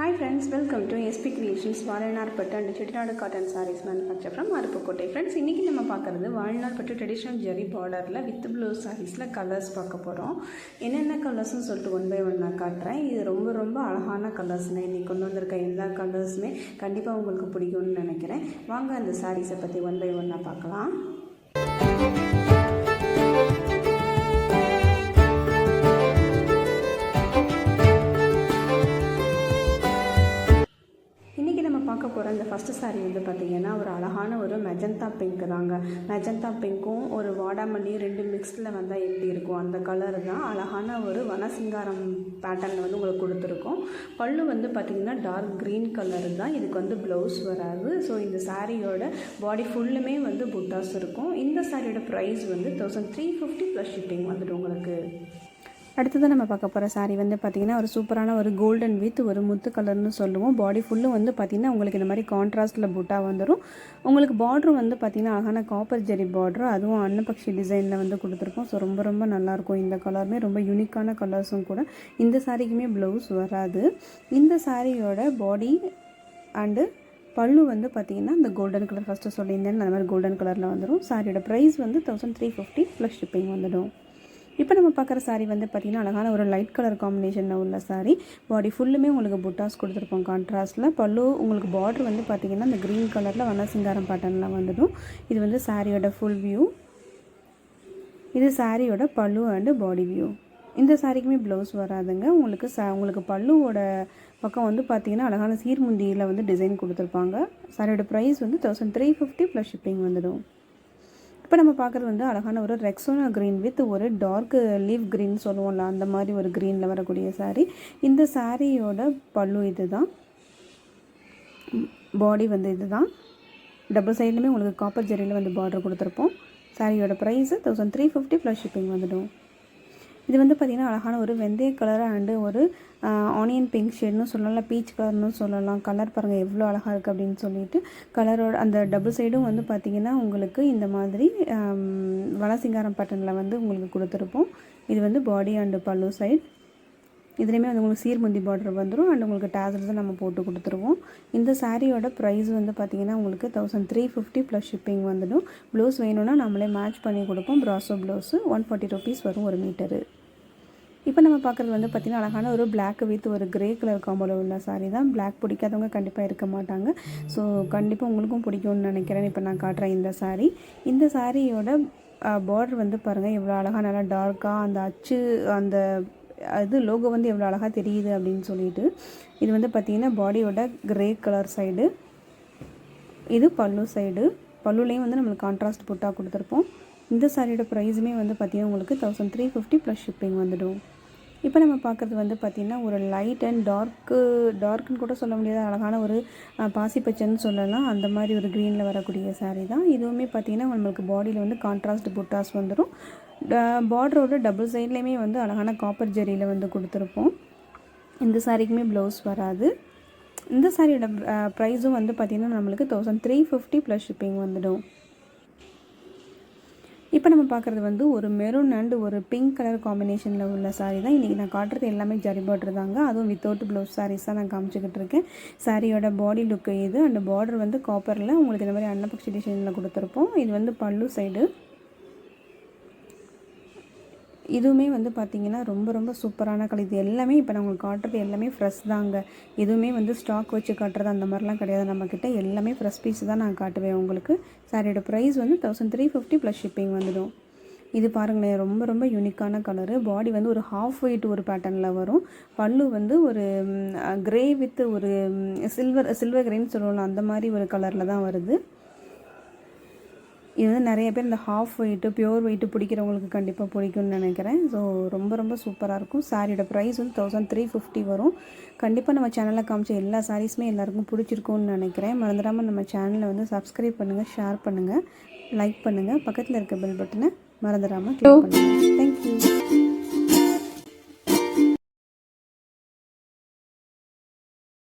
Hi friends welcome to SP creations Vazhanarpattu and Chettinad cotton sarees manufacture from Aruppukottai. Friends இன்றைக்கி நம்ம பார்க்குறது வாழ்நாள் பட்டு ட்ரெடிஷ்னல் ஜெரி பார்டரில் வித் ப்ளவுஸ் சாரீஸில் கலர்ஸ் பார்க்க போகிறோம் என்னென்ன கலர்ஸ்னு சொல்லிட்டு ஒன் பை ஒன் நான் காட்டுறேன். இது ரொம்ப ரொம்ப அழகான கலர்ஸ்ங்க இன்றைக்கி கொண்டு வந்திருக்க எல்லா கலர்ஸுமே கண்டிப்பாக உங்களுக்கு பிடிக்கும்னு நினைக்கிறேன். வாங்க அந்த சாரீஸை பற்றி ஒன் பை ஒன்னாக பார்க்கலாம். அந்த இந்த ஃபஸ்ட்டு சாரீ வந்து பார்த்திங்கன்னா ஒரு அழகான ஒரு மெஜந்தா பிங்க் தாங்க. மெஜந்தா பிங்க்கும் ஒரு வாடாமல்லியும் ரெண்டு மிக்ஸ்டில் வந்தால் எப்படி இருக்கும்? அந்த கலர் தான் அழகான ஒரு வனசிங்காரம் பேட்டர்னில் வந்து உங்களுக்கு கொடுத்துருக்கோம். பல்லு வந்து பார்த்திங்கன்னா டார்க் க்ரீன் கலர் தான். இதுக்கு வந்து ப்ளவுஸ் வராது. ஸோ இந்த சாரியோட பாடி ஃபுல்லுமே வந்து புட்டாஸ் இருக்கும். இந்த சாரியோட ப்ரைஸ் வந்து thousand three fifty plus shipping வந்துடும் உங்களுக்கு. அடுத்தது நம்ம பார்க்க போகிற saree வந்து பார்த்திங்கன்னா ஒரு சூப்பரான ஒரு கோல்டன் வித் ஒரு முத்து கலர்னு சொல்லுவோம். பாடி ஃபுல்லும் வந்து பார்த்திங்கன்னா உங்களுக்கு இந்த மாதிரி கான்ட்ராஸ்ட்டில் புட்டாக வந்துடும் உங்களுக்கு பார்ட்ரு வந்து பார்த்திங்கன்னா அழகான காப்பர் ஜெரி பார்ட்ரு அதுவும் அன்னபக்ஷி டிசைனில் வந்து கொடுத்துருக்கோம். ஸோ ரொம்ப ரொம்ப நல்லாயிருக்கும் இந்த கலருமே ரொம்ப யூனிக்கான கலர்ஸும் கூட. இந்த சாரிக்குமே ப்ளவுஸ் வராது. இந்த சாரியோட பாடி அண்டு பல்லு வந்து பார்த்திங்கன்னா இந்த கோல்டன் கலர் ஃபஸ்ட்டு சொல்லியிருந்தேன். அந்த மாதிரி கோல்டன் கலரில் வந்துடும் சாரியோட ப்ரைஸ் வந்து thousand three fifty plus shipping வந்துடும். இப்போ நம்ம பார்க்குற சாரீ வந்து பார்த்திங்கன்னா அழகான ஒரு லைட் கலர் காம்பினேஷனில் உள்ள சாரீ பாடி ஃபுல்லுமே உங்களுக்கு புட்டாஸ் கொடுத்துருப்போம். கான்ட்ராஸ்ட்டில் பல்லு உங்களுக்கு பார்டர் வந்து பார்த்திங்கன்னா இந்த க்ரீன் கலரில் வண்ணசிங்காரம் பேட்டர்னில் வந்துடும் இது வந்து சாரியோட ஃபுல் வியூ இது சாரியோட பல்லு அண்டு பாடி வியூ இந்த சாரிக்குமே ப்ளவுஸ் வராதுங்க. உங்களுக்கு ச உங்களுக்கு பல்லுவோட பக்கம் வந்து பார்த்தீங்கன்னா அழகான சீர்முந்தியில் வந்து டிசைன் கொடுத்துருப்பாங்க. சாரியோட ப்ரைஸ் வந்து thousand three fifty plus shipping வந்துடும். இப்போ நம்ம பார்க்குறது வந்து அழகான ஒரு ரெக்ஸோனா க்ரீன் வித் ஒரு டார்க் லீவ் க்ரீன் சொல்லுவோம்ல அந்த மாதிரி ஒரு க்ரீனில் வரக்கூடிய சாரீ இந்த சாரியோட பல்லு இது தான் பாடி வந்து இது தான் டபுள் சைட்லையுமே உங்களுக்கு காப்பர் ஜெரியில் வந்து பார்டர் கொடுத்துருப்போம். சாரியோட price thousand three fifty plus shipping வந்துடும். இது வந்து பார்த்திங்கன்னா அழகான ஒரு வெந்தய கலர் அண்டு ஒரு ஆனியன் பிங்க் ஷேட்னு சொல்லலாம். பீச் கலர்னு சொல்லலாம். கலர் பாருங்கள் எவ்வளோ அழகாக இருக்குது அப்படின்னு சொல்லிட்டு கலரோட அந்த டபுள் சைடும் வந்து பார்த்திங்கன்னா உங்களுக்கு இந்த மாதிரி வளசிங்காரம் பட்டனில் வந்து உங்களுக்கு கொடுத்துருப்போம். இது வந்து பாடி அண்டு பல்லு சைடு இதுலேயுமே வந்து உங்களுக்கு சீர்முந்தி பார்டர் வந்துடும் அண்ட் உங்களுக்கு டேசல்ஸும் நம்ம போட்டு கொடுத்துருவோம். இந்த சாரியோட ப்ரைஸ் வந்து பார்த்திங்கன்னா உங்களுக்கு thousand three fifty plus shipping வந்துடும். ப்ளவுஸ் வேணும்னா நம்மளே மேட்ச் பண்ணி கொடுப்போம். ப்ராசோ ப்ளவுஸு ஒன் ஃபார்ட்டி ருபீஸ் வரும் ஒரு மீட்டரு இப்போ நம்ம பார்க்குறது வந்து பார்த்திங்கன்னா அழகான ஒரு பிளாக் வித் ஒரு கிரே கலர் காம்போல உள்ள சாரீ தான். பிளாக் பிடிக்காதவங்க கண்டிப்பாக இருக்க மாட்டாங்க. ஸோ கண்டிப்பாக உங்களுக்கும் பிடிக்கும்னு நினைக்கிறேன். இப்போ நான் காட்டுறேன் இந்த சாரீ இந்த சாரியோட பார்டர் வந்து பாருங்கள் எவ்வளோ அழகாக நல்லா டார்க்காக அந்த அச்சு அந்த அது லோகோ வந்து எவ்வளோ அழகாக தெரியுது அப்படின்னு சொல்லிட்டு. இது வந்து பார்த்திங்கன்னா பாடியோட கிரே கலர் சைடு இது பல்லு சைடு பல்லுலேயும் வந்து நம்மளுக்கு கான்ட்ராஸ்ட் புட்டாக கொடுத்துருப்போம். இந்த சாரியோட ப்ரைஸுமே வந்து பார்த்திங்கன்னா உங்களுக்கு thousand three fifty plus shipping வந்துடும். இப்போ நம்ம பார்க்குறது வந்து பார்த்திங்கன்னா ஒரு லைட் அண்ட் டார்க்கு டார்க்குன்னு கூட சொல்ல முடியாத. அழகான ஒரு பாசிப்பச்சைன்னு சொல்லலாம். அந்த மாதிரி ஒரு க்ரீனில் வரக்கூடிய சாரீ தான். இதுவுமே பார்த்திங்கன்னா நம்மளுக்கு பாடியில் வந்து கான்ட்ராஸ்ட் புட்டாஸ் வந்துடும் பார்டரோட டபுள் சைட்லேயுமே வந்து அழகான காப்பர் ஜெரியில் வந்து கொடுத்துருப்போம். இந்த சாரீக்குமே ப்ளவுஸ் வராது. இந்த சாரியோட ப்ரைஸும் வந்து பார்த்திங்கன்னா நம்மளுக்கு thousand three fifty plus shipping வந்துடும். இப்போ நம்ம பார்க்குறது வந்து ஒரு மெரூன் அண்ட் ஒரு பிங்க் கலர் காம்பினேஷனில் உள்ள சாரீ தான். இன்றைக்கி நான் காட்டுறது எல்லாமே ஜரி பார்டர் தாங்க. அதுவும் வித்தவுட் ப்ளவுஸ் சாரீஸாக தான் நான் காமிச்சிக்கிட்டு இருக்கேன். சாரியோட பாடி லுக்கு இது. அண்ட் பார்டர் வந்து காப்பரில் உங்களுக்கு இந்த மாதிரி அன்னபக்ஷி டிசைனில் கொடுத்துருப்போம். இது வந்து பல்லு சைடு இதுவுமே வந்து பார்த்திங்கன்னா ரொம்ப ரொம்ப சூப்பரான கலர். இது எல்லாமே இப்போ நான் உங்களுக்கு காட்டுறது எல்லாமே ஃப்ரெஷ் தாங்க. எதுவுமே வந்து ஸ்டாக் வச்சு காட்டுறது அந்த மாதிரிலாம் கிடையாது. நம்மக்கிட்ட எல்லாமே ஃப்ரெஷ் பீஸ் தான் நான் காட்டுவேன் உங்களுக்கு. சாரியோட ப்ரைஸ் வந்து thousand three fifty plus shipping வந்துடும். இது பாருங்களேன் ரொம்ப ரொம்ப யூனிக்கான கலரு பாடி வந்து ஒரு ஹாஃப் ஒயிட் ஒரு பேட்டர்னில் வரும். பல்லு வந்து ஒரு க்ரே வித் ஒரு சில்வர் சில்வர் கிரேன்னு சொல்லலாம் அந்த மாதிரி ஒரு கலரில் தான் வருது. இது வந்து நிறைய பேர் இந்த ஹாஃப் ஒயிட்டு பியூர் ஒயிட்டு பிடிக்கிறவங்களுக்கு கண்டிப்பாக பிடிக்கும்னு நினைக்கிறேன். ஸோ ரொம்ப ரொம்ப சூப்பராக இருக்கும். சாரியோட ப்ரைஸ் வந்து தௌசண்ட் த்ரீ ஃபிஃப்டி வரும். கண்டிப்பாக நம்ம சேனலில் காமிச்ச எல்லா சாரீஸுமே எல்லாருக்கும் பிடிச்சிருக்கும்னு நினைக்கிறேன். மறந்துடாமல் நம்ம சேனலை வந்து சப்ஸ்கிரைப் பண்ணுங்கள் ஷேர் பண்ணுங்கள் லைக் பண்ணுங்கள் பக்கத்தில் இருக்க பெல் பட்டனை மறந்துடாமல் கிளிக் பண்ணுங்கள் தேங்க்யூ